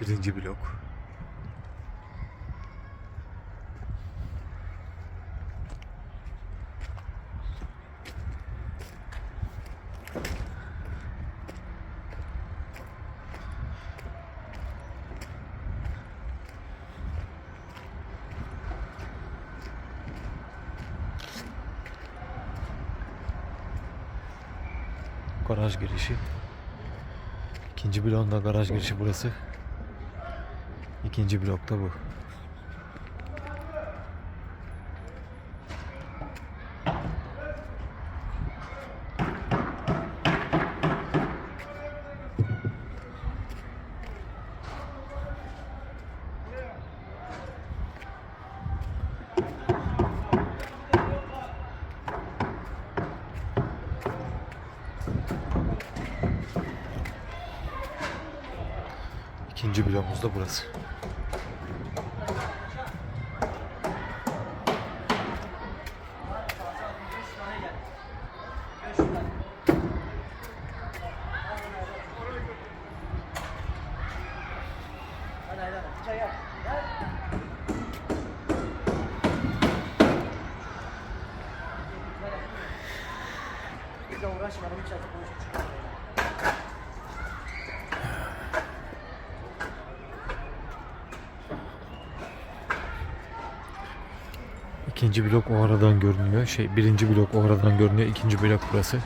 Birinci blok. Garaj girişi. İkinci bloğun da garaj girişi burası. İkinci blokta bu. İkinci bloğumuz da burası. İkinci blok o aradan görünüyor. Şey birinci blok o aradan görünüyor. İkinci blok burası.